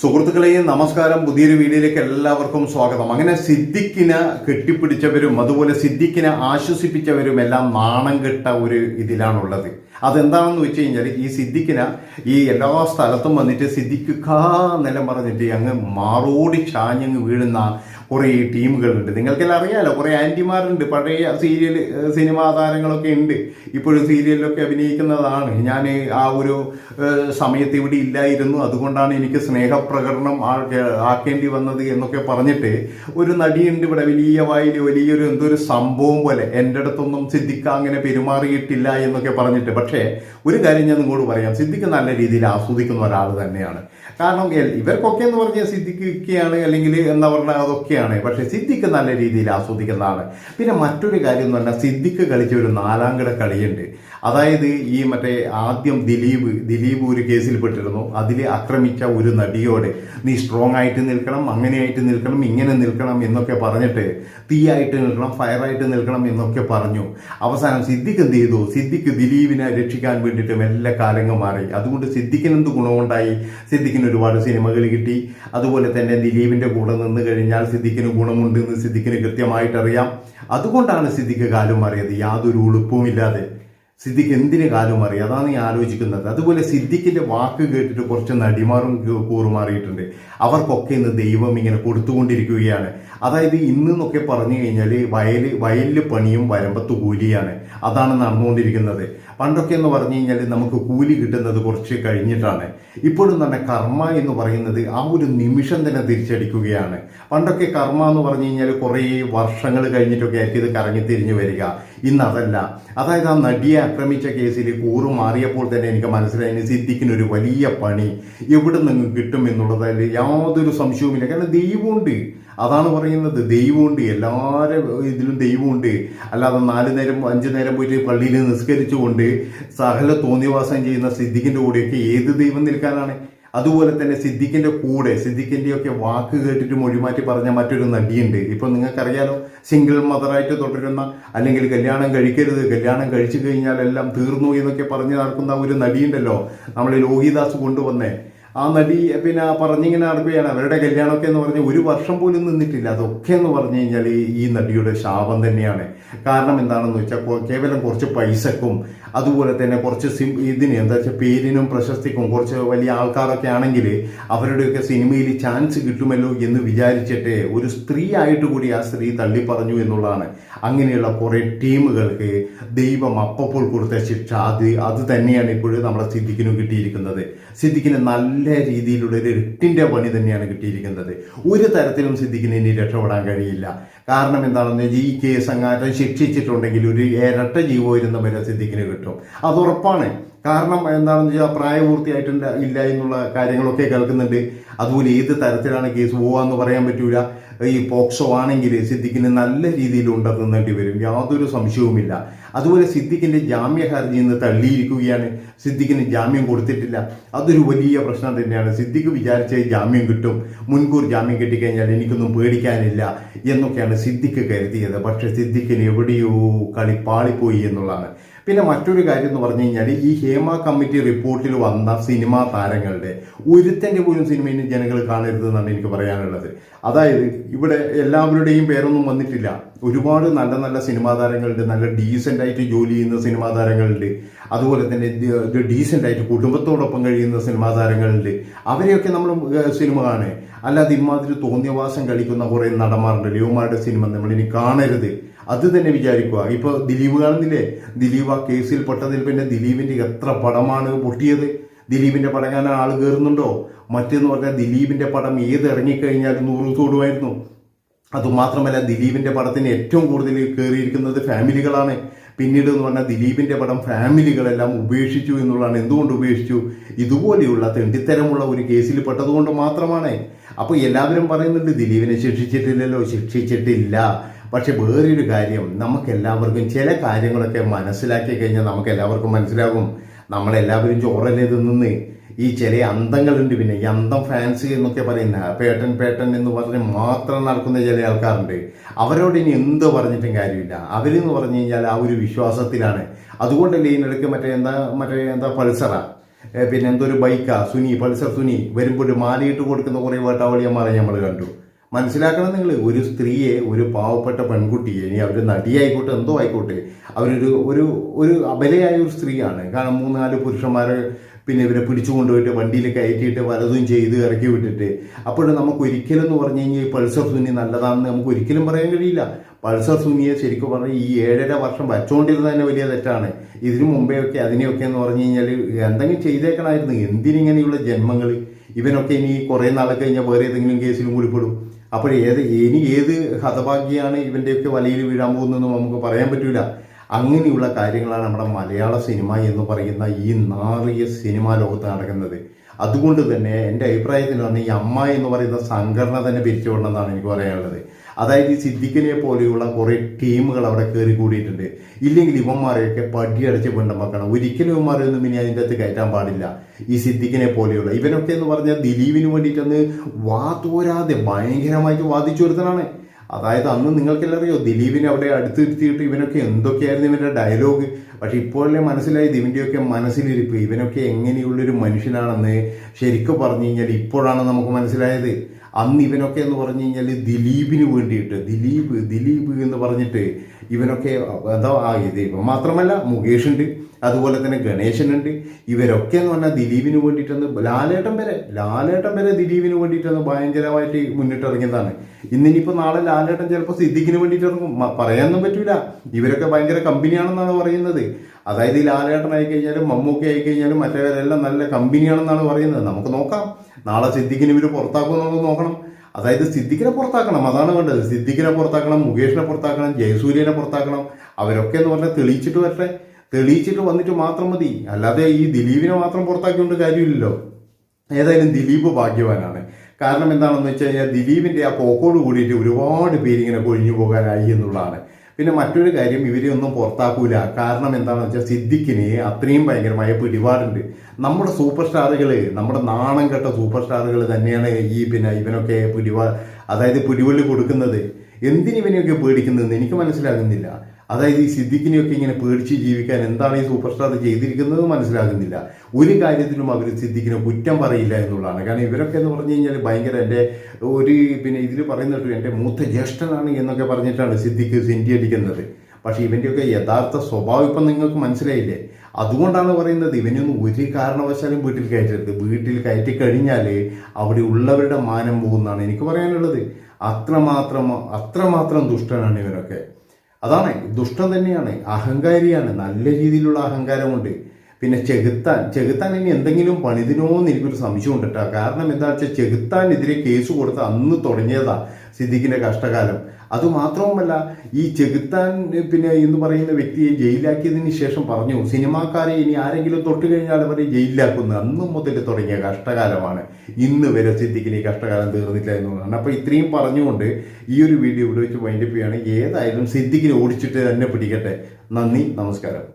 സുഹൃത്തുക്കളെ നമസ്കാരം. പുതിയൊരു വീഡിയോയിലേക്ക് എല്ലാവർക്കും സ്വാഗതം. അങ്ങനെ സിദ്ദിഖിനെ കെട്ടിപ്പിടിച്ചവരും അതുപോലെ സിദ്ദിഖിനെ ആശ്വസിപ്പിച്ചവരും എല്ലാം നാണം കെട്ട ഒരു ഇതിലാണുള്ളത്. അതെന്താണെന്ന് വെച്ച് കഴിഞ്ഞാൽ ഈ സിദ്ധിക്കിന ഈ എല്ലാ സ്ഥലത്തും വന്നിട്ട് സിദ്ധിക്കുക എന്നെല്ലാം പറഞ്ഞിട്ട് അങ്ങ് മാറോടി ചാഞ്ഞങ്ങ് വീഴുന്ന കുറേ ടീമുകളുണ്ട്. നിങ്ങൾക്കെല്ലാം അറിയാമല്ലോ കുറേ ആന്റിമാരുണ്ട്. പഴയ സീരിയൽ സിനിമാ താരങ്ങളൊക്കെ ഉണ്ട്. ഇപ്പോഴും സീരിയലിലൊക്കെ അഭിനയിക്കുന്നതാണ്. ഞാൻ ആ ഒരു സമയത്ത് ഇവിടെ ഇല്ലായിരുന്നു. അതുകൊണ്ടാണ് എനിക്ക് സ്നേഹപ്രകടനം ആക്കേണ്ടി വന്നത് എന്നൊക്കെ പറഞ്ഞിട്ട് ഒരു നടിയുണ്ട് ഇവിടെ വലിയ വായിൽ വലിയൊരു എന്തൊരു സംഭവം പോലെ. എന്റെ അടുത്തൊന്നും സിദ്ദിഖ് അങ്ങനെ പെരുമാറിയിട്ടില്ല എന്നൊക്കെ പറഞ്ഞിട്ട്. പക്ഷേ ഒരു കാര്യം ഞാൻ നിങ്ങളോട് പറയാം. സിദ്ദിഖ് നല്ല രീതിയിൽ ആസ്വദിക്കുന്ന ഒരാൾ തന്നെയാണ്. കാരണം ഇവർക്കൊക്കെ എന്ന് പറഞ്ഞാൽ സിദ്ധിക്കുകയാണ് അല്ലെങ്കിൽ എന്താ പറഞ്ഞാൽ അതൊക്കെയാണ്. പക്ഷേ സിദ്ധിക്ക് നല്ല രീതിയിൽ ആസ്വദിക്കുന്നതാണ് പിന്നെ മറ്റൊരു കാര്യം എന്ന് പറഞ്ഞാൽ സിദ്ദിഖ് കളിച്ച ഒരു നാലാംകിട കളിയുണ്ട്. അതായത് ഈ മറ്റേ ആദ്യം ദിലീപ് ദിലീപ് ഒരു കേസിൽ പെട്ടിരുന്നു. അതിൽ ആക്രമിച്ച ഒരു നടിയോട് നീ സ്ട്രോങ് ആയിട്ട് നിൽക്കണം അങ്ങനെയായിട്ട് നിൽക്കണം ഇങ്ങനെ നിൽക്കണം എന്നൊക്കെ പറഞ്ഞിട്ട് തീയായിട്ട് നിൽക്കണം ഫയറായിട്ട് നിൽക്കണം എന്നൊക്കെ പറഞ്ഞു. അവസാനം സിദ്ദിഖ് എന്ത് ചെയ്തു? സിദ്ദിഖ് ദിലീപിനെ രക്ഷിക്കാൻ വേണ്ടിയിട്ട് മെല്ലെ കാലങ്ങ് മാറി. അതുകൊണ്ട് സിദ്ദിഖിന് എന്ത് ഗുണമുണ്ടായി? സിദ്ദിഖിന് ഒരുപാട് സിനിമകൾ കിട്ടി. അതുപോലെ തന്നെ ദിലീപിന്റെ കൂടെ നിന്ന് കഴിഞ്ഞാൽ സിദ്ദിഖിന് ഗുണമുണ്ട് എന്ന് സിദ്ദിഖിന് കൃത്യമായിട്ടറിയാം. അതുകൊണ്ടാണ് സിദ്ദിഖ് കാലം മാറിയത്. യാതൊരു ഉളുപ്പുമില്ലാതെ സിദ്ദിഖ് എന്തിന് കാലം മാറി? അതാണ് ഞാൻ ആലോചിക്കുന്നത്. അതുപോലെ സിദ്ദിഖിന്റെ വാക്ക് കേട്ടിട്ട് കുറച്ച് നടിമാറും കൂറുമാറിയിട്ടുണ്ട്. അവർക്കൊക്കെ ഇന്ന് ദൈവം ഇങ്ങനെ കൊടുത്തുകൊണ്ടിരിക്കുകയാണ്. അതായത് ഇന്ന് എന്നൊക്കെ പറഞ്ഞു കഴിഞ്ഞാൽ വയൽ വയലിൽ പണിയും വരമ്പത്ത് കൂലിയാണ്. അതാണ് നടന്നുകൊണ്ടിരിക്കുന്നത്. പണ്ടൊക്കെ എന്ന് പറഞ്ഞു കഴിഞ്ഞാൽ നമുക്ക് കൂലി കിട്ടുന്നത് കുറച്ച് കഴിഞ്ഞിട്ടാണ്. ഇപ്പോഴും തന്നെ കർമ്മ എന്ന് പറയുന്നത് ആ ഒരു നിമിഷം തന്നെ തിരിച്ചടിക്കുകയാണ്. പണ്ടൊക്കെ കർമ്മ എന്ന് പറഞ്ഞു കഴിഞ്ഞാൽ കുറേ വർഷങ്ങൾ കഴിഞ്ഞിട്ടൊക്കെ ആയിരിക്കും ഇത് കറങ്ങി തിരിഞ്ഞു വരിക. ഇന്ന് അതല്ല. അതായത് ആ നടിയെ ആക്രമിച്ച കേസിൽ കൂറു മാറിയപ്പോൾ തന്നെ എനിക്ക് മനസ്സിലായി. സിദ്ദിഖിന് ഒരു വലിയ പണി എവിടെ നിന്ന് കിട്ടും എന്നുള്ളതിൽ യാതൊരു സംശയവുമില്ല കാരണം ദൈവമുണ്ട്. അതാണ് പറയുന്നത്. ദൈവമുണ്ട്. എല്ലാവരും ഇതിലും ദൈവമുണ്ട്. അല്ലാതെ നാല് നേരം അഞ്ച് നേരം പോയിട്ട് പള്ളിയിൽ നിസ്കരിച്ചുകൊണ്ട് സഹല തോന്നിവാസം ചെയ്യുന്ന സിദ്ധിക്കിന്റെ കൂടെയൊക്കെ ഏത് ദൈവം നിൽക്കാനാണ്? അതുപോലെ തന്നെ സിദ്ദിഖിന്റെ കൂടെ സിദ്ദിഖിന്റെ ഒക്കെ വാക്ക് കേട്ടിട്ട് മൊഴിമാറ്റി പറഞ്ഞ മറ്റൊരു നടിയുണ്ട്. ഇപ്പൊ നിങ്ങൾക്കറിയാലോ സിംഗിൾ മദറായിട്ട് തുടരുന്ന അല്ലെങ്കിൽ കല്യാണം കഴിക്കരുത് കല്യാണം കഴിച്ചു കഴിഞ്ഞാൽ എല്ലാം തീർന്നു എന്നൊക്കെ പറഞ്ഞു നടക്കുന്ന ഒരു നടിയുണ്ടല്ലോ. നമ്മൾ ലോഹിദാസ് കൊണ്ടുവന്നേ. ആ നടി പിന്നെ പറഞ്ഞിങ്ങനെ നടക്കുകയാണ്. അവരുടെ കല്യാണമൊക്കെ എന്ന് പറഞ്ഞ് ഒരു വർഷം പോലും നിന്നിട്ടില്ല. അതൊക്കെ എന്ന് പറഞ്ഞു കഴിഞ്ഞാൽ ഈ- നടിയുടെ ശാപം തന്നെയാണ്. കാരണം എന്താണെന്ന് വെച്ചാൽ കേവലം കുറച്ച് പൈസക്കും അതുപോലെ തന്നെ കുറച്ച് സിം ഇതിന് എന്താ വെച്ചാൽ പേരിനും പ്രശസ്തിക്കും കുറച്ച് വലിയ ആൾക്കാരൊക്കെ ആണെങ്കിൽ അവരുടെയൊക്കെ സിനിമയിൽ ചാൻസ് കിട്ടുമല്ലോ എന്ന് വിചാരിച്ചിട്ട് ഒരു സ്ത്രീ ആയിട്ട് കൂടി ആ സ്ത്രീ തള്ളി പറഞ്ഞു എന്നുള്ളതാണ്. അങ്ങനെയുള്ള കുറേ ടീമുകൾക്ക് ദൈവം അപ്പപ്പോൾ കൊടുത്ത ശിക്ഷ. അത് അത് തന്നെയാണ് ഇപ്പോഴും നമ്മുടെ സിദ്ധിക്കിനും കിട്ടിയിരിക്കുന്നത്. സിദ്ദിഖിന് നല്ല രീതിയിലുള്ള ഒരു എട്ടിന്റെ പണി തന്നെയാണ് കിട്ടിയിരിക്കുന്നത്. ഒരു തരത്തിലും സിദ്ദിഖിന് ഇനി രക്ഷപ്പെടാൻ കഴിയില്ല. കാരണം എന്താണെന്ന് വെച്ചാൽ ഈ കേസ് അങ്ങാറ്റം ശിക്ഷിച്ചിട്ടുണ്ടെങ്കിൽ ഒരു ഇരട്ട ജീവോയിരുന്ന വരെ സിദ്ദിഖിന് കിട്ടും. അത് ഉറപ്പാണ്. കാരണം എന്താണെന്ന് വെച്ചാൽ പ്രായപൂർത്തിയായിട്ടുണ്ട് ഇല്ല എന്നുള്ള കാര്യങ്ങളൊക്കെ കേൾക്കുന്നുണ്ട്. അതുപോലെ ഏത് തരത്തിലാണ് കേസ് പോവാന്ന് പറയാൻ പറ്റൂല. ഈ പോക്സോ ആണെങ്കിൽ സിദ്ദിഖിന് നല്ല രീതിയിൽ ഉണ്ടെന്നേണ്ടി വരും. യാതൊരു സംശയവുമില്ല. അതുപോലെ സിദ്ദിഖിന്റെ ജാമ്യ ഹർജി ഇന്ന് തള്ളിയിരിക്കുകയാണ്. സിദ്ദിഖിന് ജാമ്യം കൊടുത്തിട്ടില്ല. അതൊരു വലിയ പ്രശ്നം തന്നെയാണ്. സിദ്ദിഖ് വിചാരിച്ച ജാമ്യം കിട്ടും. മുൻകൂർ ജാമ്യം കിട്ടിക്കഴിഞ്ഞാൽ എനിക്കൊന്നും പേടിക്കാനില്ല എന്നൊക്കെയാണ് സിദ്ദിഖ് കരുതിയത്. പക്ഷെ സിദ്ദിഖിന് എവിടെയോ കളി പാളിപ്പോയി എന്നുള്ളതാണ്. പിന്നെ മറ്റൊരു കാര്യം എന്ന് പറഞ്ഞു കഴിഞ്ഞാൽ ഈ ഹേമ കമ്മിറ്റി റിപ്പോർട്ടിൽ വന്ന സിനിമാ താരങ്ങളുടെ ഒരുത്തന്റെ പോലും സിനിമയിൽ ജനങ്ങൾ കാണരുത് എന്നാണ് എനിക്ക് പറയാനുള്ളത്. അതായത് ഇവിടെ എല്ലാവരുടെയും പേരൊന്നും വന്നിട്ടില്ല. ഒരുപാട് നല്ല നല്ല സിനിമാ താരങ്ങളുണ്ട് നല്ല ഡീസന്റ് ആയിട്ട് ജോലി ചെയ്യുന്ന സിനിമാ താരങ്ങളുണ്ട്. അതുപോലെ തന്നെ ഡീസന്റ് ആയിട്ട് കുടുംബത്തോടൊപ്പം കഴിയുന്ന സിനിമാ താരങ്ങളുണ്ട്. അവരെയൊക്കെ നമ്മൾ സിനിമ കാണേ അല്ലാതെ ഇമാതിരി തോന്നിയവാസം കളിക്കുന്ന കുറേ നടന്മാരുണ്ട്. ലിയോമാരുടെ സിനിമ നമ്മളിനി കാണരുത്. അത് തന്നെ വിചാരിക്കുക. ഇപ്പൊ ദിലീപ് കാണുന്നില്ലേ? ദിലീപ് ആ കേസിൽ പെട്ടതിൽ പിന്നെ ദിലീപിന്റെ എത്ര പടമാണ് പൊട്ടിയത്? ദിലീപിന്റെ പടം കാണാൻ ആൾ കയറുന്നുണ്ടോ മറ്റെന്ന് പറഞ്ഞാൽ ദിലീപിന്റെ പടം ഏത് ഇറങ്ങിക്കഴിഞ്ഞാലും നൂറ് തോടുമായിരുന്നു. അതുമാത്രമല്ല ദിലീപിന്റെ പടത്തിന് ഏറ്റവും കൂടുതൽ കയറിയിരിക്കുന്നത് ഫാമിലികളാണ്. പിന്നീട് എന്ന് പറഞ്ഞാൽ ദിലീപിന്റെ പടം ഫാമിലികളെല്ലാം ഉപേക്ഷിച്ചു എന്നുള്ളതാണ്. എന്തുകൊണ്ട് ഉപേക്ഷിച്ചു? ഇതുപോലെയുള്ള തെണ്ടിത്തരമുള്ള ഒരു കേസിൽ പെട്ടതുകൊണ്ട് മാത്രമാണ്. അപ്പോൾ എല്ലാവരും പറയുന്നുണ്ട് ദിലീപിനെ ശിക്ഷിച്ചിട്ടില്ലല്ലോ. ശിക്ഷിച്ചിട്ടില്ല. പക്ഷെ വേറൊരു കാര്യം നമുക്ക് എല്ലാവർക്കും ചില കാര്യങ്ങളൊക്കെ മനസ്സിലാക്കി കഴിഞ്ഞാൽ നമുക്ക് എല്ലാവർക്കും മനസ്സിലാകും. നമ്മളെല്ലാവരും ചോറല്ലേ തിന്നുന്നേ. ഈ ചില അന്തങ്ങളുണ്ട് പിന്നെ ഈ അന്തം ഫാൻസി എന്നൊക്കെ പറയുന്ന പേട്ടൻ പേട്ടൻ എന്ന് പറഞ്ഞ് മാത്രം നടക്കുന്ന ചില ആൾക്കാരുണ്ട്. അവരോട് ഇനി എന്ത് പറഞ്ഞിട്ടും കാര്യമില്ല. അവരെന്ന് പറഞ്ഞു കഴിഞ്ഞാൽ ആ ഒരു വിശ്വാസത്തിലാണ്. അതുകൊണ്ടല്ലേ ഇതിനിടയ്ക്ക് മറ്റേ എന്താ മറ്റേ എന്താ പൾസറാ? പിന്നെ എന്തോ ഒരു ബൈക്കാ സുനി പൾസർ സുനി വരുമ്പോൾ മാലയിട്ട് കൊടുക്കുന്ന കുറേ വേട്ടാവളിയന്മാരെ നമ്മൾ കണ്ടു. മനസ്സിലാക്കണം നിങ്ങൾ ഒരു സ്ത്രീയെ ഒരു പാവപ്പെട്ട പെൺകുട്ടിയെ ഇനി അവർ നടിയായിക്കോട്ടെ എന്തോ ആയിക്കോട്ടെ അവരൊരു ഒരു ഒരു അബലയായ ഒരു സ്ത്രീയാണ്. കാരണം മൂന്നാൽ പുരുഷന്മാരെ പിന്നെ ഇവരെ പിടിച്ചു കൊണ്ടുപോയിട്ട് വണ്ടിയിൽ കയറ്റിയിട്ട് വലതും ചെയ്ത് ഇറക്കി വിട്ടിട്ട്. അപ്പോൾ നമുക്ക് ഒരിക്കലും എന്ന് പറഞ്ഞു കഴിഞ്ഞാൽ പൾസർ സുനി നല്ലതാണെന്ന് നമുക്ക് ഒരിക്കലും പറയാൻ കഴിയില്ല. പൾസർ സുനിയെ ശരിക്കും പറഞ്ഞാൽ ഈ ഏഴര വർഷം വച്ചുകൊണ്ടിരുന്നത് തന്നെ വലിയ തെറ്റാണ്. ഇതിനു മുമ്പേ ഒക്കെ അതിനെയൊക്കെ എന്ന് പറഞ്ഞു കഴിഞ്ഞാൽ എന്തെങ്കിലും ചെയ്തേക്കണമായിരുന്നു എന്തിനിങ്ങനെയുള്ള ജന്മങ്ങൾ ഇവനൊക്കെ ഇനി കുറേ നാളെ കഴിഞ്ഞാൽ വേറെ ഏതെങ്കിലും കേസിലും കൂടി പെടും. അപ്പോൾ ഏത് ഇനി ഏത് ഹതഭാഗ്യാണ് ഇവന്റെയൊക്കെ വലയിൽ വീഴാൻ പോകുന്നതെന്ന് നമുക്ക് പറയാൻ പറ്റില്ല അങ്ങനെയുള്ള കാര്യങ്ങളാണ് നമ്മുടെ മലയാള സിനിമ എന്ന് പറയുന്ന ഈ നാറിയ സിനിമാ ലോകത്ത് നടക്കുന്നത്. അതുകൊണ്ട് തന്നെ എന്റെ അഭിപ്രായത്തിൽ പറഞ്ഞാൽ ഈ അമ്മ എന്ന് പറയുന്ന സംഘടന തന്നെ പിരിച്ചുവിടണമെന്നാണ് എനിക്ക് പറയാനുള്ളത്. അതായത് ഈ സിദ്ദിഖിനെ പോലെയുള്ള കുറേ ടീമുകൾ അവിടെ കയറി കൂടിയിട്ടുണ്ട്. ഇല്ലെങ്കിൽ ഇവന്മാരെയൊക്കെ പടിയടച്ച് പെണ്ണമാക്കണം ഒരിക്കലും ഇവന്മാരെയൊന്നും ഇനി അതിന്റെ അകത്ത് കയറ്റാൻ പാടില്ല. ഈ സിദ്ദിഖിനെ പോലെയുള്ള. ഇവനൊക്കെ എന്ന് പറഞ്ഞാൽ ദിലീപിന് വേണ്ടിയിട്ടൊന്ന് വാതോരാതെ ഭയങ്കരമായിട്ട് വാദിച്ചു വരുത്തനാണ് അതായത് അന്ന് നിങ്ങൾക്കെല്ലാം അറിയോ? ദിലീപിനെ അവിടെ അടുത്തിരുത്തിയിട്ട് ഇവനൊക്കെ എന്തൊക്കെയായിരുന്നു ഇവന്റെ ഡയലോഗ്? പക്ഷെ ഇപ്പോഴല്ലേ മനസ്സിലായത് ഇവന്റെയൊക്കെ മനസ്സിലിരിപ്പ്. ഇവനൊക്കെ എങ്ങനെയുള്ളൊരു മനുഷ്യനാണെന്ന് ശരിക്കും പറഞ്ഞു കഴിഞ്ഞാൽ ഇപ്പോഴാണ് നമുക്ക് മനസ്സിലായത്. അന്ന് ഇവനൊക്കെ എന്ന് പറഞ്ഞു കഴിഞ്ഞാൽ ദിലീപിന് വേണ്ടിയിട്ട് ദിലീപ് ദിലീപ് എന്ന് പറഞ്ഞിട്ട് ഇവനൊക്കെ എന്താ ഇത് മാത്രമല്ല മുകേഷ് ഉണ്ട് അതുപോലെ തന്നെ ഗണേശനുണ്ട്. ഇവരൊക്കെ എന്ന് പറഞ്ഞാൽ ദിലീപിന് വേണ്ടിയിട്ടൊന്ന് ലാലേട്ടൻ വരെ ലാലേട്ടൻ വരെ ദിലീപിന് വേണ്ടിയിട്ടൊന്ന് ഭയങ്കരമായിട്ട് മുന്നിട്ടിറങ്ങിയതാണ്. ഇന്നിനിപ്പോൾ നാളെ ലാലേട്ടൻ ചിലപ്പോൾ സിദ്ദിഖിന് വേണ്ടിയിട്ട് ഇറങ്ങും. മ- പറയാനൊന്നും പറ്റൂല. ഇവരൊക്കെ ഭയങ്കര കമ്പനിയാണെന്നാണ് പറയുന്നത്. അതായത് ലാലേട്ടൻ ആയിക്കഴിഞ്ഞാലും മമ്മൂക്ക ആയിക്കഴിഞ്ഞാലും ആയി കഴിഞ്ഞാലും മറ്റവരെല്ലാം നല്ല കമ്പനിയാണെന്നാണ് പറയുന്നത്. നമുക്ക് നോക്കാം. നാളെ സിദ്ദിഖിന് ഇവർ പുറത്താക്കുമോ നമുക്ക് നോക്കണം. അതായത് സിദ്ദിഖിനെ പുറത്താക്കണം അതാണ് വേണ്ടത്. സിദ്ദിഖിനെ പുറത്താക്കണം മുകേഷിനെ പുറത്താക്കണം ജയസൂര്യനെ പുറത്താക്കണം. അവരൊക്കെ എന്ന് പറഞ്ഞാൽ തെളിയിച്ചിട്ട് വരട്ടെ. തെളിയിച്ചിട്ട് വന്നിട്ട് മാത്രം മതി. അല്ലാതെ ഈ ദിലീപിനെ മാത്രം പുറത്താക്കിക്കൊണ്ട് കാര്യമില്ലല്ലോ. ഏതായാലും ദിലീപ് ഭാഗ്യവാനാണ്. കാരണം എന്താണെന്ന് വെച്ച് കഴിഞ്ഞാൽ ദിലീപിന്റെ ആ പോക്കോട് കൂടിയിട്ട് ഒരുപാട് പേര് ഇങ്ങനെ കൊഴിഞ്ഞു പോകാനായി എന്നുള്ളതാണ്. പിന്നെ മറ്റൊരു കാര്യം ഇവരെ ഒന്നും പുറത്താക്കൂല. കാരണം എന്താണെന്ന് വെച്ചാൽ സിദ്ദിഖിന് അത്രയും ഭയങ്കരമായ പിടിപാടുണ്ട്. നമ്മുടെ സൂപ്പർ സ്റ്റാറുകൾ നമ്മുടെ നാണം കെട്ട സൂപ്പർ സ്റ്റാറുകൾ തന്നെയാണ് ഈ പിന്നെ ഇവനൊക്കെ പിടിപാ അതായത് പിടിവള്ളി കൊടുക്കുന്നത്. എന്തിനിവനെയൊക്കെ പേടിക്കുന്നതെന്ന് എനിക്ക് മനസ്സിലാകുന്നില്ല. അതായത് ഈ സിദ്ദിഖിനെയൊക്കെ ഇങ്ങനെ പേടിച്ച് ജീവിക്കാൻ എന്താണ് ഈ സൂപ്പർ സ്റ്റാർ ചെയ്തിരിക്കുന്നത് മനസ്സിലാകുന്നില്ല. ഒരു കാര്യത്തിലും അവർ സിദ്ദിഖിനെ കുറ്റം പറയില്ല എന്നുള്ളതാണ്. കാരണം ഇവരൊക്കെ എന്ന് പറഞ്ഞു കഴിഞ്ഞാൽ ഭയങ്കര എന്റെ ഒരു പിന്നെ ഇതിൽ പറയുന്നിട്ട് എന്റെ മൂത്ത ജ്യേഷ്ഠനാണ് എന്നൊക്കെ പറഞ്ഞിട്ടാണ് സിദ്ദിഖ് സെന്റി അടിക്കുന്നത്. പക്ഷേ ഇവന്റെയൊക്കെ യഥാർത്ഥ സ്വഭാവം ഇപ്പം നിങ്ങൾക്ക് മനസ്സിലായില്ലേ? അതുകൊണ്ടാണ് പറയുന്നത് ഇവനൊന്നും ഒരു കാരണവശാലും വീട്ടിൽ കയറ്റരുത്. വീട്ടിൽ കയറ്റി കഴിഞ്ഞാൽ അവിടെ ഉള്ളവരുടെ മാനം പോകുന്നതാണ് എനിക്ക് പറയാനുള്ളത്. അത്രമാത്രം അത്രമാത്രം ദുഷ്ടനാണ് ഇവരൊക്കെ. അതാണ് ദുഷ്ടം തന്നെയാണ് അഹങ്കാരിയാണ് നല്ല രീതിയിലുള്ള അഹങ്കാരമുണ്ട്. പിന്നെ ചെകുത്താൻ ചെകുത്താൻ ഇനി എന്തെങ്കിലും പണിതിനോ എന്ന് എനിക്കൊരു സംശയം ഉണ്ട് കേട്ടോ കാരണം എന്താ വെച്ചാൽ ചെകുത്താനെതിരെ കേസ് കൊടുത്ത അന്ന് തുടങ്ങിയതാ സിദ്ദിഖിന്റെ കഷ്ടകാലം. അതുമാത്രവുമല്ല ഈ ചെകുത്താൻ പിന്നെ എന്ന് പറയുന്ന വ്യക്തിയെ ജയിലാക്കിയതിന് ശേഷം പറഞ്ഞു സിനിമാക്കാരെ ഇനി ആരെങ്കിലും തൊട്ട് കഴിഞ്ഞാൽ അവരെ ജയിലിലാക്കുന്നു. അന്ന് മുതൽ തുടങ്ങിയ കഷ്ടകാലമാണ്. ഇന്ന് വരെ സിദ്ദിഖിന് ഈ കഷ്ടകാലം തീർന്നില്ല എന്നുള്ളതാണ്. അപ്പോൾ ഇത്രയും പറഞ്ഞുകൊണ്ട് ഈ ഒരു വീഡിയോ ഇവിടെ വെച്ച് വൈൻഡപ്പ് ചെയ്യുകയാണ്. ഏതായാലും സിദ്ദിഖിനെ ഓടിച്ചിട്ട് തന്നെ പിടിക്കട്ടെ. നന്ദി നമസ്കാരം.